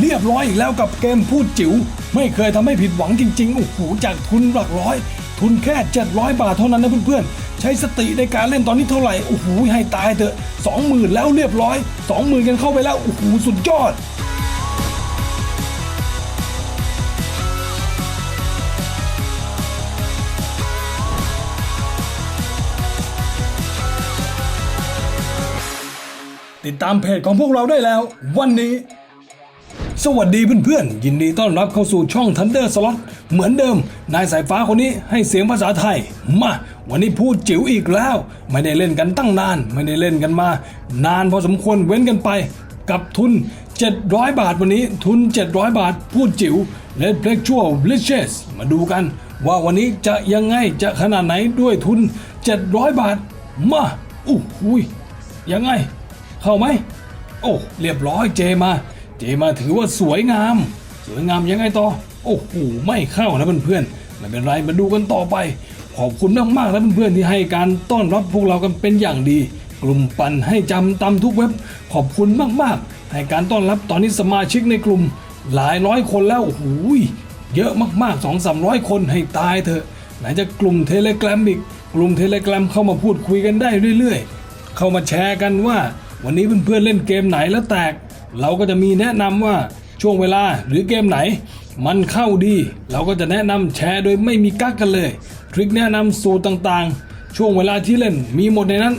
เรียบร้อยอีกแล้วกับเกมพูดจิ๋วไม่เคยทำให้ผิดหวังจริงๆโอ้โหจากทุนหลักร้อย ทุนแค่ 700 บาทเท่านั้นนะเพื่อนๆ ใช้สติในการเล่นตอนนี้เท่าไหร่โอ้โหให้ตายเถอะ20,000 แล้วเรียบร้อย 20,000 กันเข้าไปแล้วโอ้โหสุดยอดติดตามเพจของพวกเราได้แล้ว วันนี้ สวัสดีเพื่อนๆ ยินดีต้อนรับเข้าสู่ช่อง Thunder Slot เหมือนเดิม นายสายฟ้าคนนี้ให้เสียงภาษาไทย มา วันนี้พูดจิ๋วอีกแล้ว ไม่ได้เล่นกันตั้งนาน ไม่ได้เล่นกันมา นานพอสมควรเว้นกันไป กับทุน 700 บาทวันนี้ทุน 700 บาท พูดจิ๋วและเพล็กชั่วลิเชสมาดูกัน ว่าวันนี้จะยังไงจะขนาดไหนด้วยทุน 700 บาท มาอู้หูยยังไง เข้าไหมโอ้เรียบร้อยเจมา เจมาถือว่าสวยงาม สวยงามยังไงต่อ โอ้โหไม่เข้านะเพื่อนๆไม่เป็นไรมาดูกันต่อไป ขอบคุณมากๆนะเพื่อนๆที่ให้การต้อนรับพวกเรากันเป็นอย่างดี กลุ่มปันให้จำตำทุกเว็บ ขอบคุณมากๆ ให้การต้อนรับตอนนี้สมาชิกในกลุ่ม หลายร้อยคนแล้วโอ้โหเยอะมากๆ2 3 0 0คนให้ตายเถอะไหนจะกลุ่มเทเลกรมอีกกลุ่มเทเลกรมเข้ามาพูดคุยกันได้เรื่อยๆ เข้ามาแชร์กันว่า วันนี้เพื่อนๆเล่นเกมไหนแล้วแตก เราก็จะมีแนะนำว่าช่วงเวลาหรือเกมไหน มันเข้าดี เราก็จะแนะนำแชร์โดยไม่มีกักกันเลย ทริคแนะนำสูตรต่างๆ ช่วงเวลาที่เล่นมีหมดในนั้น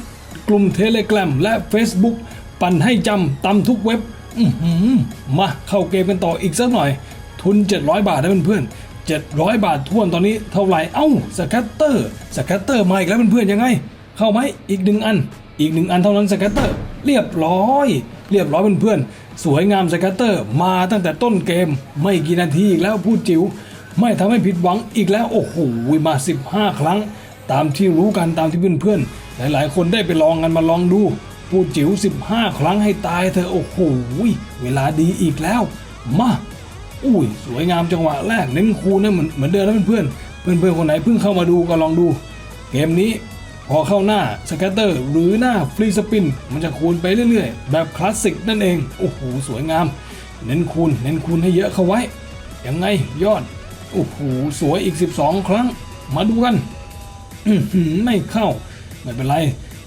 กลุ่มเทเล gram และ Facebook ปั่นให้จำตำทุกเว็บมาเข้าเกมกันต่ออีกสักหน่อย ทุน 700 บาทนะเพื่อนๆ700 บาททวนตอนนี้เท่าไหร่ เอ้าสแคตเตอร์สแคตเตอร์มาอีกแล้วเพื่อนๆยังไง เข้าไหมอีกหนึ่งอัน อีกหนึ่งอันเท่านั้นสแคตเตอร์เรียบร้อย เรียบร้อยเพื่อนๆ สวยงามสแคตเตอร์มาตั้งแต่ต้นเกม ไม่กี่นาทีอีกแล้วพูดจิ๋วไม่ทำให้ผิดหวังอีกแล้วโอ้โหมา 15 ครั้ง ตามที่รู้กันตามที่เพื่อนๆ หลายๆ คนได้ไปลองกันมาลองดู พูดจิ๋ว 15 ครั้งให้ตายเธอโอ้โหเวลาดีอีกแล้ว มาอุ้ยสวยงามจังหวะแรกเน้นคูนะเหมือนเหมือนเดิมนะเพื่อนๆเพื่อนๆคนไหนเพิ่งเข้ามาดูก็ลองดู เกมนี้ พอเข้าหน้าสแกตเตอร์หรือหน้าฟรีสปิน มันจะคูณไปเรื่อยๆ แบบคลาสสิกนั่นเอง โอ้โห สวยงาม เน้นคูณเน้นคูณให้เยอะเข้าไว้ ยังไงยอด โอ้โห สวยอีก 12 ครั้ง มาดูกันไม่เข้า ไม่เป็นไร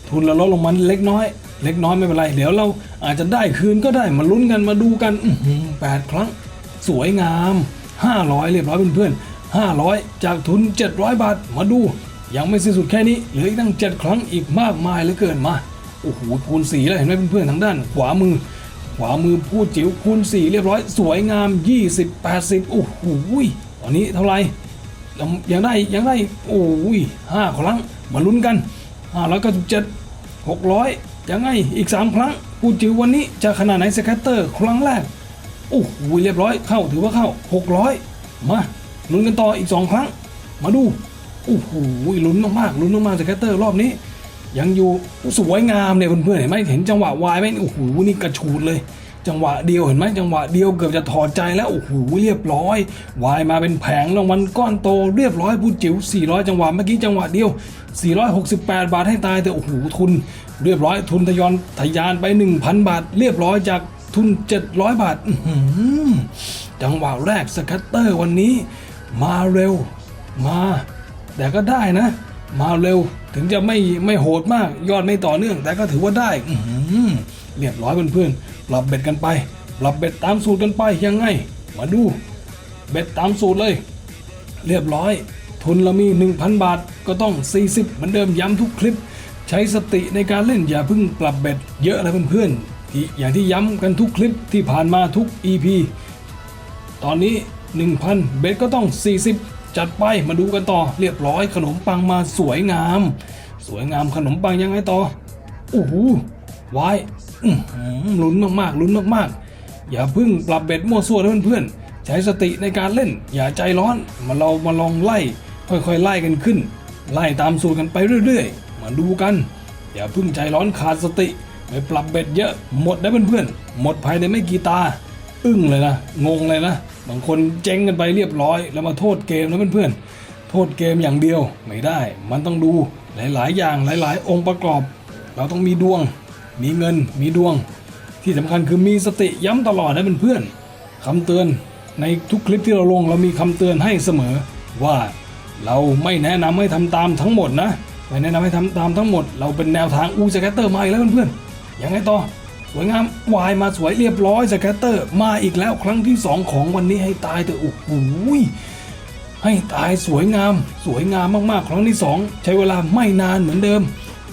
ทุนเราลดลงมาเล็กน้อย เล็กน้อยไม่เป็นไร เดี๋ยวเราอาจจะได้คืนก็ได้มาลุ้นกันมาดูกันอื้อหือแปดครั้ง สวยงาม 500 เรียบร้อยเพื่อนๆ500 จากทุน 700 บาทมาดู ยังไม่สิ้นสุดแค่นี้เหลืออีกตั้ง 7 ครั้งอีกมากมายเหลือเกินมาโอ้โหคูณ4แล้วเห็นไหมเพื่อนๆทางด้าน ขวามือ ขวามือพูดจิ๋วคูณ4เรียบร้อย สวยงาม 20 80โอ้โหตอนนี้เท่าไหร่ยังยังได้ยังได้โอ้ยห้าครั้งมาลุ้นกันห้าร้อยเก้าสิบเจ็ดหกร้อยยังไงอีกสามครั้งปูจิ๋ววันนี้จะขนาดไหนสแคตเตอร์ครั้งแรกโอ้โหเรียบร้อยเข้าถือว่าเข้าหกร้อยมาลุ้นกันต่ออีกสองครั้ง มาดู โอ้โหลุ้นมากๆลุ้นมากๆสแคตเตอร์รอบนี้ ยังอยู่สวยงามเนี่ยเพื่อนๆเห็นไหมเห็นจังหวะวายไหมโอ้โหนี่กระชูดเลย จังหวะเดียวเห็นไหมจังหวะเดียวเกือบจะถอดใจแล้วโอ้โหเรียบร้อยวายมาเป็นแผงรางวัลก้อนโตเรียบร้อยพูดจิ๋ว400 จังหวะเมื่อกี้จังหวะเดียว 468 บาทให้ตายแต่โอ้โหทุน เรียบร้อยทุนทยอนทยานไป 1,000 บาท เรียบร้อยจากทุน 700 บาทจังหวะแรกสคัตเตอร์วันนี้ มาเร็วมา แต่ก็ได้นะ มาเร็วถึงจะไม่ไม่โหดมาก ยอดไม่ต่อเนื่อง แต่ก็ถือว่าได้อืเรียบร้อยเพื่อนๆปรับเบ็ดกันไปปรับเบ็ดตามสูตรกันไปยังไง มาดู เบ็ดตามสูตรเลย เรียบร้อย ทุนเรามี 1,000 บาทก็ต้อง 40 เหมือนเดิมย้ำทุกคลิป ใช้สติในการเล่นอย่าเพิ่งปรับเบ็ดเยอะนะเพื่อนๆที่อย่างที่ย้ำกันทุกคลิปที่ผ่านมาทุก EP ตอนนี้ 1,000 เบสก็ต้อง 40 จัดไปมาดูกันต่อเรียบร้อยขนมปังมาสวยงาม สวยงามขนมปังยังไงต่อโอ้โหวายลุ้นมากๆลุ้นมากๆ อย่าเพึ่งปรับเบ็ดมั่วซั่วนะเพื่อนๆใช้สติในการเล่น อย่าใจร้อนมาเรามาลองไล่ ค่อยๆไล่กันขึ้น ไล่ตามสูตรกันไปเรื่อยๆ มาดูกัน อย่าเพึ่งใจร้อนขาดสติไปปรับเบ็ดเยอะหมดนะเพื่อนๆหมดภายในไม่กี่ตา อึ้งเลยนะงงเลยนะ บางคนเจ๊งกันไปเรียบร้อย แล้วมาโทษเกมนะเพื่อนๆ โทษเกมอย่างเดียวไม่ได้ มันต้องดูหลายๆ อย่างหลาย ๆ องค์ประกอบ เราต้องมีดวง มีเงิน มีดวง ที่สำคัญคือมีสติย้ำตลอดนะเพื่อนๆคำเตือนในทุกคลิปที่เราลงเรามีคำเตือนให้เสมอว่าเราไม่แนะนำให้ทำตามทั้งหมดนะไม่แนะนำให้ทำตามทั้งหมด เราเป็นแนวทางอูสแกตเตอร์มาอีกแล้วเพื่อนๆยังไงต่อ สวยงามวายมาสวยเรียบร้อยสแกตเตอร์ มาอีกแล้วครั้งที่ 2 ของวันนี้ให้ตายเถอะโอ้โหให้ตายสวยงาม สวยงามมากๆ ครั้งที่ 2 ใช้เวลาไม่นานเหมือนเดิม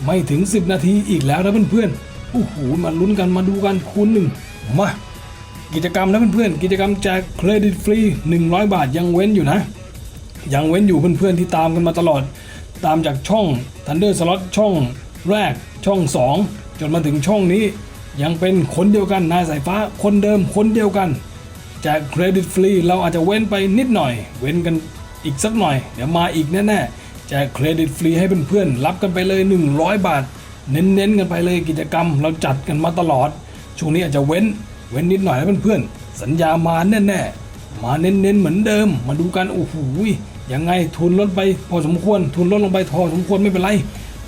ไม่ถึง 10 นาทีอีกแล้วนะเพื่อนๆโอ้โหมาลุ้นกันมาดูกันคูณหนึ่งมากิจกรรมนะเพื่อนๆกิจกรรมแจกเครดิตฟรี 100 บาทยังเว้นอยู่นะ ยังเว้นอยู่เพื่อนๆที่ตามกันมาตลอด ตามจากช่อง Thunder Slot ช่องแรกช่อง 2 จนมาถึงช่องนี้ ยังเป็นคนเดียวกันนายสายฟ้าคนเดิมคนเดียวกันแจกเครดิตฟรีเราอาจจะเว้นไปนิดหน่อย เว้นกันอีกสักหน่อย เดี๋ยวมาอีกแน่ๆแจกเครดิตฟรีให้เพื่อนๆรับกันไปเลย 100 บาท เน้นๆกันไปเลยกิจกรรม เราจัดกันมาตลอด ช่วงนี้อาจจะเว้นเว้นนิดหน่อยนะเพื่อนๆสัญญามาแน่ๆมาเน้นๆเหมือนเดิม มาดูกันโอ้โหยังไงทุนลดไปพอสมควร ทุนลดลงไปพอสมควรไม่เป็นไร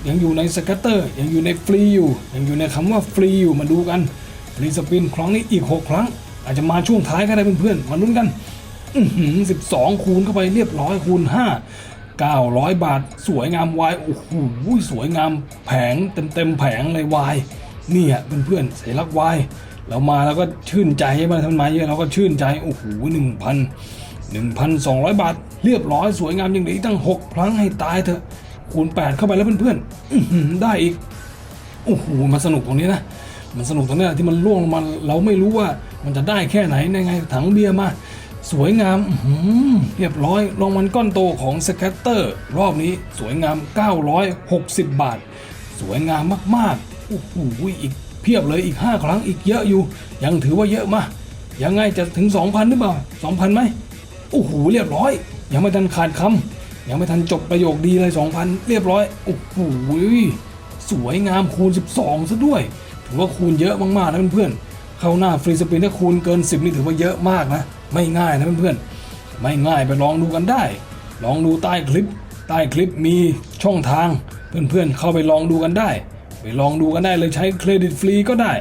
ยังอยู่ในสกัตเตอร์ยังอยู่ในฟรีอยู่ยังอยู่ในคำว่าฟรีอยู่มาดูกันฟรีสปินครั้งนี้อีก 6 ครั้ง อาจจะมาช่วงท้ายก็ได้เพื่อนๆมาลุ้นกันอือหือ12คูณเข้าไปเรียบร้อยคูณ5 900บาท สวยงามวายโอ้โหสวยงามแผงเต็มเต็มๆแผงเลยวายเนี่ยเพื่อนๆเสยรักวายเรามาแล้วก็ชื่นใจมาทำไมเยอะเราก็ชื่นใจโอ้โหหนึ่งพันหนึ่งพันสองร้อยบาท เรียบร้อยสวยงามอย่างนี้ตั้งหกครั้งให้ตายเถอะ คูณ 8 เข้าไปแล้วเพื่อนๆได้อีกโอ้โหมันสนุกตรงนี้นะมันสนุกตรงนี้ที่มันล่วงลงมาเราไม่รู้ว่ามันจะได้แค่ไหนในไงถังเบียร์มาสวยงามเรียบร้อยรางวัลก้อนโตของสแคตเตอร์รอบนี้สวยงาม 960 บาท สวยงามมากๆโอ้โหอีกเพียบเลยอีก 5 ครั้งอีกเยอะอยู่ ยังถือว่าเยอะมายังไงจะถึง 2,000หรือเปล่า2,000ไหมโอ้โหเรียบร้อย ยังไม่ทันขาดคำ ยังไม่ทันจบประโยคดีเลย 2,000 เรียบร้อย โอ้โหสวยงามคูณ 12 ซะด้วย ถือว่าคูณเยอะมากๆนะเพื่อนๆเข้าหน้าฟรีสปินถ้าคูณเกิน 10 นี่ถือว่าเยอะมากนะ ไม่ง่ายนะเพื่อนๆไม่ง่ายไปลองดูกันได้ ลองดูใต้คลิป ใต้คลิปมีช่องทาง เพื่อนๆเข้าไปลองดูกันได้ ไปลองดูกันได้เลยใช้เครดิตฟรีก็ได้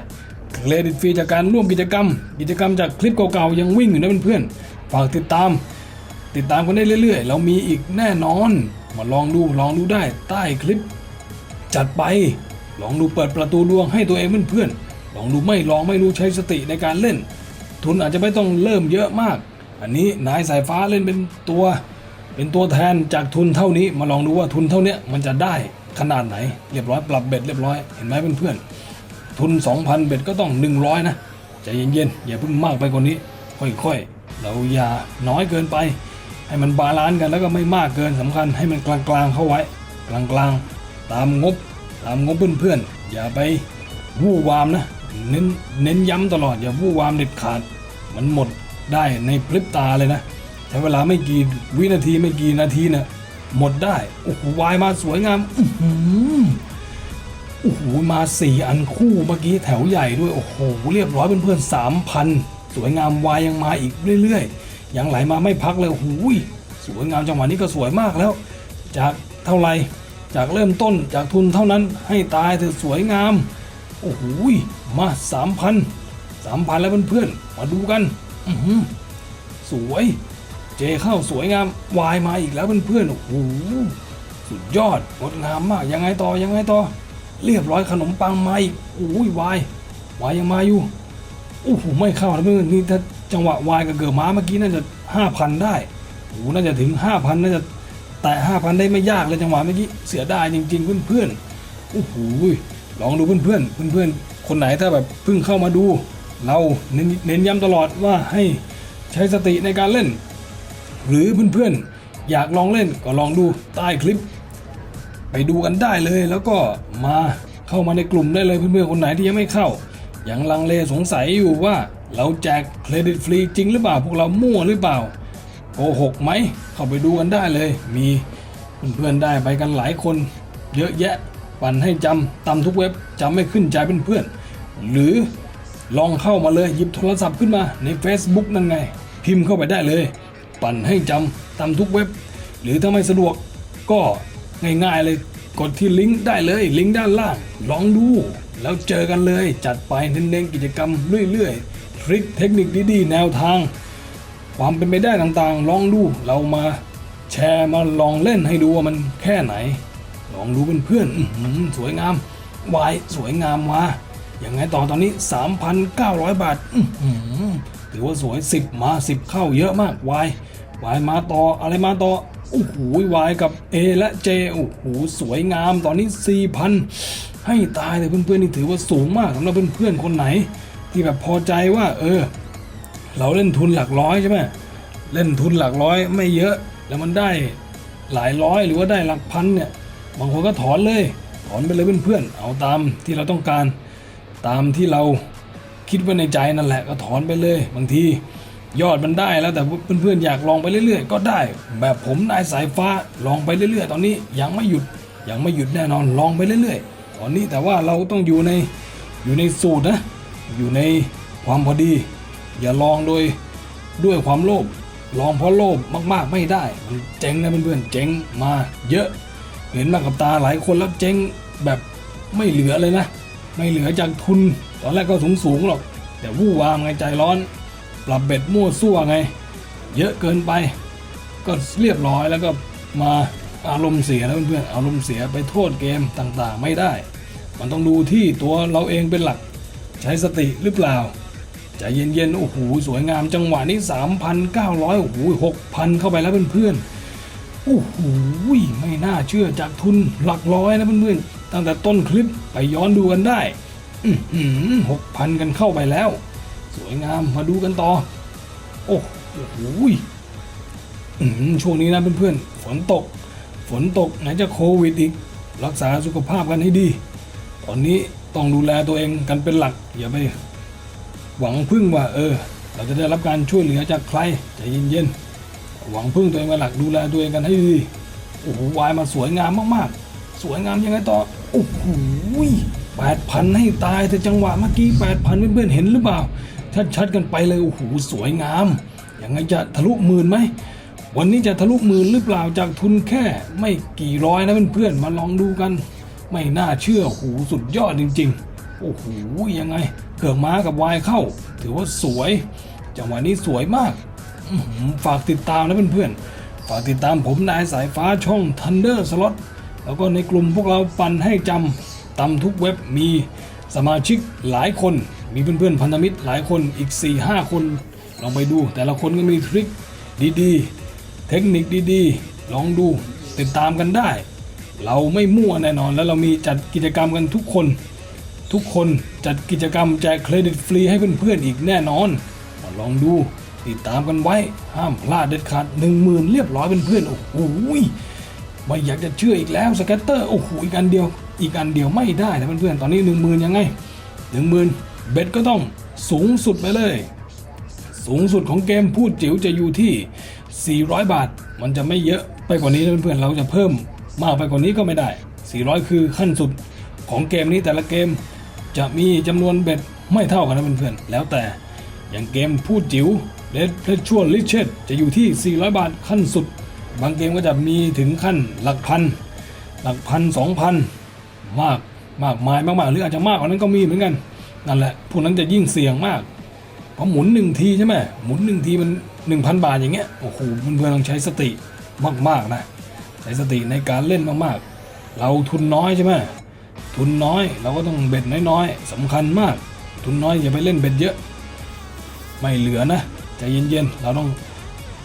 เครดิตฟรีจากการร่วมกิจกรรม กิจกรรมจากคลิปเก่าๆยังวิ่งอยู่นะเพื่อนๆฝากติดตาม ติดตามกันได้เรื่อยๆ เรามีอีกแน่นอน มาลองดูลองดูได้ใต้คลิป จัดไป ลองดูเปิดประตูดวงให้ตัวเองเพื่อนๆลองดูไม่ลองไม่รู้ใช้สติในการเล่น ทุนอาจจะไม่ต้องเริ่มเยอะมาก อันนี้นายสายฟ้าเล่นเป็นตัว เป็นตัวแทนจากทุนเท่านี้ มาลองดูว่าทุนเท่านี้มันจะได้ขนาดไหน เรียบร้อยปรับเบ็ดเรียบร้อยเห็นไหมเพื่อนๆทุน 2,000 เบ็ดก็ต้อง 100 นะใจเย็นๆอย่าเพิ่งมากไปกว่านี้ ค่อยๆ เราอย่าน้อยเกินไป ให้มันบาลานซ์กันแล้วก็ไม่มากเกินสำคัญให้มันกลางๆเข้าไว้ กลางๆ ตามงบ ตามงบเพื่อนๆอย่าไปวู่วามนะเน้นเน้นย้ำตลอดอย่าวู่วามเด็ดขาด มันหมดได้ในพริบตาเลยนะใช้เวลาไม่กี่วินาทีไม่กี่นาทีนะหมดได้โอ้โหวายมาสวยงามอือหือโอ้โหมาสี่อันคู่เมื่อกี้แถวใหญ่ด้วยโอ้โหเรียบร้อยเพื่อนๆสามพันสวยงามวายยังมาอีกเรื่อยๆ ยังไหลมาไม่พักเลยโอ้โหสวยงามจังหวะนี้ก็สวยมากแล้ว จากเท่าไหร่จากเริ่มต้นจากทุนเท่านั้นให้ตายเถอะสวยงาม โอ้โหมาสามพันสามพันแล้วเพื่อนๆมาดูกันอืสวย เจเข้าสวยงามวายมาอีกแล้วเพื่อนๆโอ้โหสุดยอดงดงามมากยังไงต่อยังไงต่อ เรียบร้อยขนมปังมาอีกโอ้ยวายวายยังมาอยู่โอ้โหไม่เข้านะเพื่อนนี่ถ้า จังหวะวายกับเกิดม้าเมื่อกี้น่าจะห้าพันได้โอ้โหน่าจะถึงห้าพันน่าจะแตะห้าพันได้ไม่ยากเลยจังหวะเมื่อกี้เสียดายจริง ๆ เพื่อนๆโอ้โหลองดูเพื่อนๆเพื่อนๆคนไหนถ้าแบบเพิ่งเข้ามาดู เราเน้นเน้นย้ำตลอดว่าให้ใช้สติในการเล่น หรือเพื่อนๆอยากลองเล่นก็ลองดูใต้คลิป ไปดูกันได้เลยแล้วก็มาเข้ามาในกลุ่มได้เลยเพื่อนๆคนไหนที่ยังไม่เข้ายังลังเลสงสัยอยู่ว่า เราแจกเครดิตฟรีจริงหรือเปล่า พวกเรามั่วหรือเปล่าโกหกไหมเข้าไปดูกันได้เลย มีเพื่อนๆได้ไปกันหลายคน เยอะแยะปั่นให้จำตำทุกเว็บจำไม่ขึ้นใจเพื่อน หรือลองเข้ามาเลยหยิบโทรศัพท์ขึ้นมาใน Facebook นั่นไง พิมพ์เข้าไปได้เลย ปั่นให้จำตำทุกเว็บ หรือถ้าไม่สะดวกก็ง่ายๆเลยกดที่ลิงก์ได้เลยลิงก์ด้านล่าง ลองดู แล้วเจอกันเลยจัดไปเน้นๆกิจกรรมเรื่อยๆ ทริคเทคนิคดีๆ แนวทาง ความเป็นไปได้ต่างๆ ลองดูเรามาแชร์มาลองเล่นให้ดูว่ามันแค่ไหน ลองดูเป็นเพื่อนอื้อหือสวยงามวายสวยงามมาอย่างไงต่อตอนนี้ 3,900 บาทอื้อหือถือว่าสวย 10 มา 10 เข้าเยอะมากวายวายมาต่ออะไรมาต่อโอ้โหวายกับ A และ J โอ้โหสวยงามตอนนี้ 4,000 ให้ตายเลยเพื่อนๆนี่ถือว่าสูงมากสำหรับเพื่อนๆคนไหน ที่แบบพอใจว่า เออ เราเล่นทุนหลักร้อยใช่ไหมเล่นทุนหลักร้อยไม่เยอะแล้วมันได้หลายร้อยหรือว่าได้หลักพันเนี่ยบางคนก็ถอนเลย ถอนไปเลยเพื่อนๆเอาตามที่เราต้องการ ตามที่เราคิดไว้ในใจนั่นแหละก็ถอนไปเลย บางทียอดมันได้แล้วแต่เพื่อนๆอยากลองไปเรื่อยๆ ก็ได้ แบบผมนายสายฟ้าลองไปเรื่อยๆ ตอนนี้ยังไม่หยุดยังไม่หยุดแน่นอนลองไปเรื่อยๆ ตอนนี้แต่ว่าเราต้องอยู่ในอยู่ในสูตรนะ อยู่ในความพอดี อย่าลองโดยด้วยความโลภลองเพราะโลภมากๆไม่ได้มันเจ๊งนะเพื่อนๆเจ๊งมาเยอะเห็นมากับตาหลายคนแล้วเจ๊งแบบไม่เหลือเลยนะ ไม่เหลือจากทุนตอนแรกก็สูงสูงๆหรอก แต่วู่วามไงใจร้อน ปรับเบ็ดมั่วซั่วไง เยอะเกินไป ก็เรียบร้อยแล้วก็มาอารมณ์เสียนะเพื่อนๆอารมณ์เสียไปโทษเกมต่างๆ ไม่ได้ มันต้องดูที่ตัวเราเองเป็นหลัก ใช้สติหรือเปล่าใจเย็นๆ โอ้โห สวยงามจังหวะนี้ 3,900 โอ้โห 6,000 เข้าไปแล้วเพื่อนๆ โอ้โห ไม่น่าเชื่อจากทุนหลักร้อยนะเพื่อนๆ ตั้งแต่ต้นคลิปไปย้อนดูกันได้หกพันกันเข้าไปแล้ว สวยงามมาดูกันต่อ โอ้โหช่วงนี้นะเพื่อนๆ ฝนตก ฝนตกไหนจะโควิดอีก รักษาสุขภาพกันให้ดี ตอนนี้ ต้องดูแลตัวเองกันเป็นหลักอย่าไปหวังพึ่งว่า เออ เราจะได้รับการช่วยเหลือจากใครใจเย็นๆหวังพึ่งตัวเองเป็นหลักดูแลตัวเองกันให้ดีโอ้โหวายมาสวยงามมากๆ สวยงามยังไงต่อโอ้โหแปดพันให้ตายแต่จังหวะเมื่อกี้แปดพันเพื่อนๆเห็นหรือเปล่าชัดๆกันไปเลยโอ้โหสวยงามยังไงจะทะลุหมื่นไหมวันนี้จะทะลุหมื่นหรือเปล่าจากทุนแค่ไม่กี่ร้อยนะเพื่อนๆมาลองดูกัน ไม่น่าเชื่อโอ้โหสุดยอดจริง ๆ โอ้โหยังไง เกือกม้ากับวายเข้า ถือว่าสวย จังหวะนี้สวยมาก ฝากติดตามนะเพื่อนๆ ฝากติดตามผมนายสายฟ้าช่อง Thunder Slot แล้วก็ในกลุ่มพวกเราปันให้จำตำทุกเว็บมีสมาชิกหลายคน มีเพื่อนๆพันธมิตรหลายคนอีก 4-5 คน ลองไปดู แต่ละคนก็มีทริคดีๆ เทคนิคดีๆ ลองดูติดตามกันได้ เราไม่มั่วแน่นอน แล้วเรามีจัดกิจกรรมกันทุกคน ทุกคนจัดกิจกรรมแจกเครดิตฟรีให้เพื่อนๆอีกแน่นอน ลองดูติดตามกันไว้ห้ามพลาดเด็ดขาดหนึ่งหมื่นเรียบร้อยเพื่อนๆโอ้โหไม่อยากจะเชื่ออีกแล้วสแกตเตอร์โอ้โหอีกอันเดียว อีกอันเดียวไม่ได้นะเพื่อนๆตอนนี้หนึ่งหมื่นยังไงหนึ่งหมื่นเบ็ดก็ต้องสูงสุดไปเลย สูงสุดของเกมพูดจิ๋วจะอยู่ที่ 400 บาท มันจะไม่เยอะไปกว่านี้นะเพื่อนๆเราจะเพิ่ม มากไปกว่านี้ก็ไม่ได้ 400 คือขั้นสุดของเกมนี้แต่ละเกม จะมีจำนวนเบ็ดไม่เท่ากันนะเพื่อนๆ แล้วแต่อย่างเกมพูดจิ๋วเลดเลดชวลิเชตจะอยู่ที่ 400 บาทขั้นสุด บางเกมก็จะมีถึงขั้นหลักพัน หลักพันสองพันมากมากมายมากๆหรืออาจจะมากกว่านั้นก็มีเหมือนกันนั่นแหละพวกนั้นจะยิ่งเสี่ยงมากพอหมุนหนึ่งทีใช่ไหมหมุนหนึ่งทีมันหนึ่งพันบาทอย่างเงี้ยโอ้โหเพื่อนๆต้องใช้สติมากๆนะ ใช้สติในการเล่นมากๆ เราทุนน้อยใช่ไหมทุนน้อยเราก็ต้องเบ็ดน้อยๆสำคัญมาก ทุนน้อยอย่าไปเล่นเบ็ดเยอะ ไม่เหลือนะใจเย็นๆเราต้อง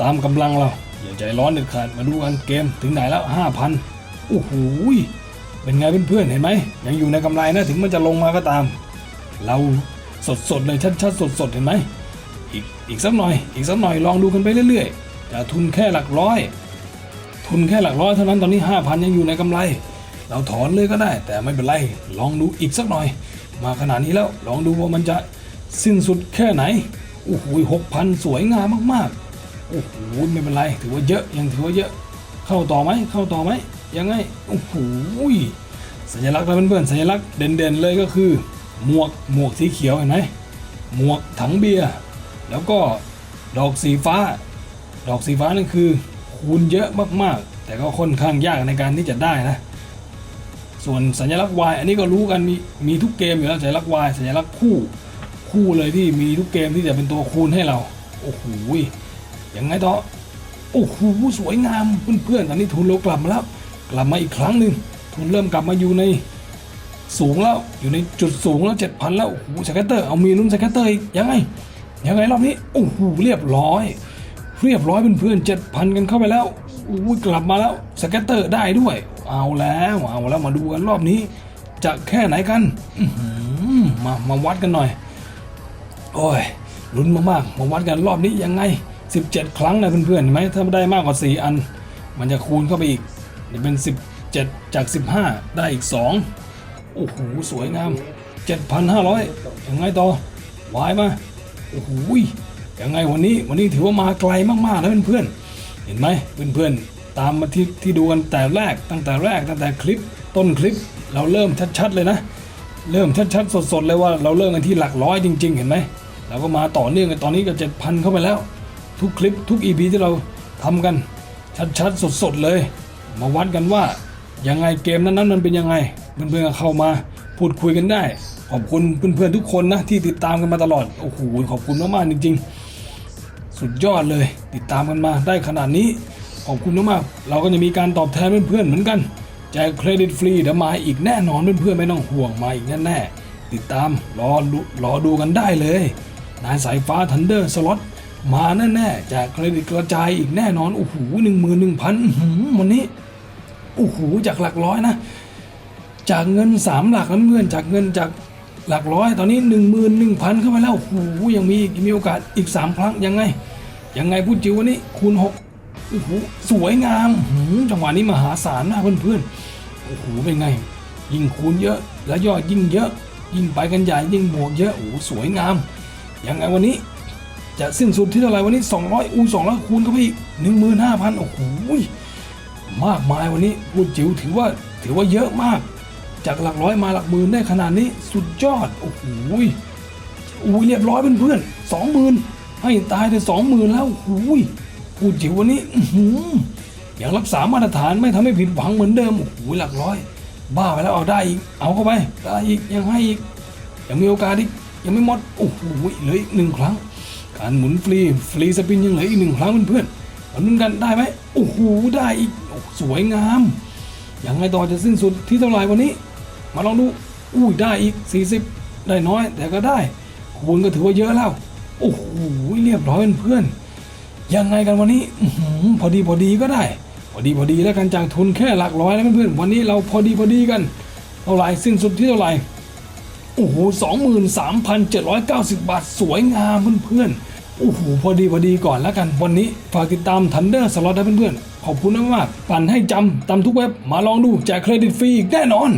ตามกำลังเราอย่าใจร้อนเด็ดขาดมาดูกันเกมถึงไหนแล้วห้าพันโอ้โหเป็นไงเพื่อนๆเห็นไหมยังอยู่ในกำไรนะถึงมันจะลงมาก็ตาม เราสดๆเลยชัดๆสดสดๆเห็นไหมอีกอีกสักหน่อย อีกสักหน่อยลองดูกันไปเรื่อยๆจะทุนแค่หลักร้อย ทุนแค่หลักร้อยเท่านั้นตอนนี้ห้าพันยังอยู่ในกำไร เราถอนเลยก็ได้ แต่ไม่เป็นไร ลองดูอีกสักหน่อย มาขนาดนี้แล้วลองดูว่ามันจะสิ้นสุดแค่ไหนโอ้โหหกพันสวยงามมากๆโอ้โหไม่เป็นไร ถือว่าเยอะยังถือว่าเยอะ เข้าต่อไหมเข้าต่อไหมยังไงโอ้โหสัญลักษณ์นะเพื่อนๆสัญลักษณ์เด่นๆเลยก็คือ หมวกหมวกสีเขียวเห็นไหมหมวกถังเบียร์แล้วก็ดอกสีฟ้า ดอกสีฟ้านั่นคือ คูณเยอะมากๆ แต่ก็ค่อนข้างยากในการที่จะได้นะ ส่วนสัญลักษณ์ Y อันนี้ก็รู้กันมีมีทุกเกมอยู่แล้วสัญลักษณ์ Y สัญลักษณ์คู่คู่เลยที่มีทุกเกมที่จะเป็นตัวคูณให้เรา โอ้โหยังไงต่อโอ้โหสวยงามเพื่อนๆตอนนี้ทุนเรากลับมาแล้ว กลับมาอีกครั้งหนึ่งทุนเริ่มกลับมาอยู่ในสูงแล้วอยู่ในจุดสูงแล้วเจ็ดพันแล้วโอ้โหสแกตเตอร์เอามีลุ้นสแกตเตอร์อีกยังไงยังไงรอบนี้โอ้โหเรียบร้อย เรียบร้อยเพื่อนๆเจ็ดพันกันเข้าไปแล้วอู้ยกลับมาแล้วสแกตเตอร์ได้ด้วย เอาแล้วเอาแล้วมาดูกันรอบนี้ จะแค่ไหนกันมามาวัดกันหน่อย โอ้ยลุ้นมากๆมาวัดกันรอบนี้ยังไง 17 ครั้งนะเพื่อนๆเห็นไหมถ้าได้มากกว่า 4 อัน มันจะคูณเข้าไปอีกจะเป็น 17 จาก 15 ได้อีก 2 โอ้โหสวยงาม 7,500ยังไงต่อวายมาโอ้โห ยังไงวันนี้วันนี้ถือว่ามาไกลมากๆนะเพื่อนๆเห็นไหมเพื่อนๆตามมาที่ที่ดูกันแต่แรกตั้งแต่แรกตั้งแต่คลิปต้นคลิปเราเริ่มชัดๆเลยนะ เริ่มชัดๆสดๆเลยว่าเราเริ่มกันที่หลักร้อยจริง ๆ เห็นไหมเราก็มาต่อเนื่องกันตอนนี้ก็เจ็ดพันเข้าไปแล้ว ทุกคลิปทุก EP ที่เราทำกันชัดๆสดๆเลย มาวัดกันว่ายังไงเกมนั้นๆมันเป็นยังไงเพื่อนๆเข้ามาพูดคุยกันได้ ขอบคุณเพื่อนๆทุกคนนะที่ติดตามกันมาตลอด โอ้โหขอบคุณมากๆจริง ๆ สุดยอดเลย ติดตามกันมาได้ขนาดนี้ ขอบคุณมากๆเราก็จะมีการตอบแทนเพื่อนๆเหมือนกันแจกเครดิตฟรีเดี๋ยวมาอีกแน่นอนเพื่อนๆไม่ต้องห่วงมาอีกแน่ๆติดตามรอรอดูกันได้เลยนายสายฟ้าทันเดอร์สล็อตมาแน่ๆแจกเครดิตกระจายอีกแน่นอนโอ้โหหนึ่งหมื่นหนึ่งพันวันนี้โอ้โหจากหลักร้อยนะ จากเงินสามหลักนั้นเพื่อนจากเงินจากหลักร้อย ตอนนี้หนึ่งหมื่นหนึ่งพันเข้าไปแล้วโอ้โหยังมีมีโอกาสอีกสามครั้งยังไง ยังไงพูดจิ๋ววันนี้คูณหกโอ้โหสวยงามจังหวะนี้มหาศาลมากเพื่อนๆโอ้โหเป็นไง ยิ่งคูณเยอะ และยอดยิ่งเยอะ ยิ่งไปกันใหญ่ยิ่งบวกเยอะโอ้โหสวยงามยังไงวันนี้จะสิ้นสุดที่เท่าไหร่วันนี้ 200 อู200 คูณเข้าไปอีก15,000 โอ้โห มากมายวันนี้พูดจิ๋วถือว่าถือว่าเยอะมาก จากหลักร้อยมาหลักหมื่นได้ขนาดนี้สุดยอด โอ้โหอุ้เรียบร้อยเพื่อนๆสองหมื่น ให้ตายแต่สองหมื่นแล้วโอ้ยพูดจิ๋ววันนี้อื้อหือยังรักษามาตรฐานไม่ทำให้ผิดหวังเหมือนเดิมโอ้โหหลักร้อย บ้าไปแล้วเอาได้อีก เอาเข้าไปได้อีกยังให้อีกยังมีโอกาสอีกยังไม่หมดโอ้โหเหลืออีกหนึ่งครั้ง การหมุนฟรีฟรีสปินยังเหลืออีกหนึ่งครั้งเพื่อนๆมาลุ้นกันได้ไหมโอ้โหได้อีกโอ้สวยงามยังไงต่อจะสิ้นสุดที่เท่าไหร่วันนี้ มาลองดูอุ้ยได้อีก 40 ได้น้อยแต่ก็ได้คูณก็ถือว่าเยอะแล้ว โอ้โหเรียบร้อยเพื่อนๆยังไงกันวันนี้อพอดีพอดีก็ได้ พอดีพอดีแล้วกันจากทุนแค่หลักร้อยนะเพื่อนๆวันนี้เราพอดีพอดีกันเท่าไหร่สิ้นสุดที่เท่าไหร่โอ้โหสองหมื่นสามพันเจ็ดร้อยเก้าสิบบาทสวยงามเพื่อนๆโอ้โหพอดีพอดีก่อนแล้วกันวันนี้ฝากติดตามทันเดอร์สล็อตนะเพื่อนๆขอบคุณมากๆปั่นให้จำตามทุกเว็บมาลองดูแจกเครดิตฟรีอีกแน่นอน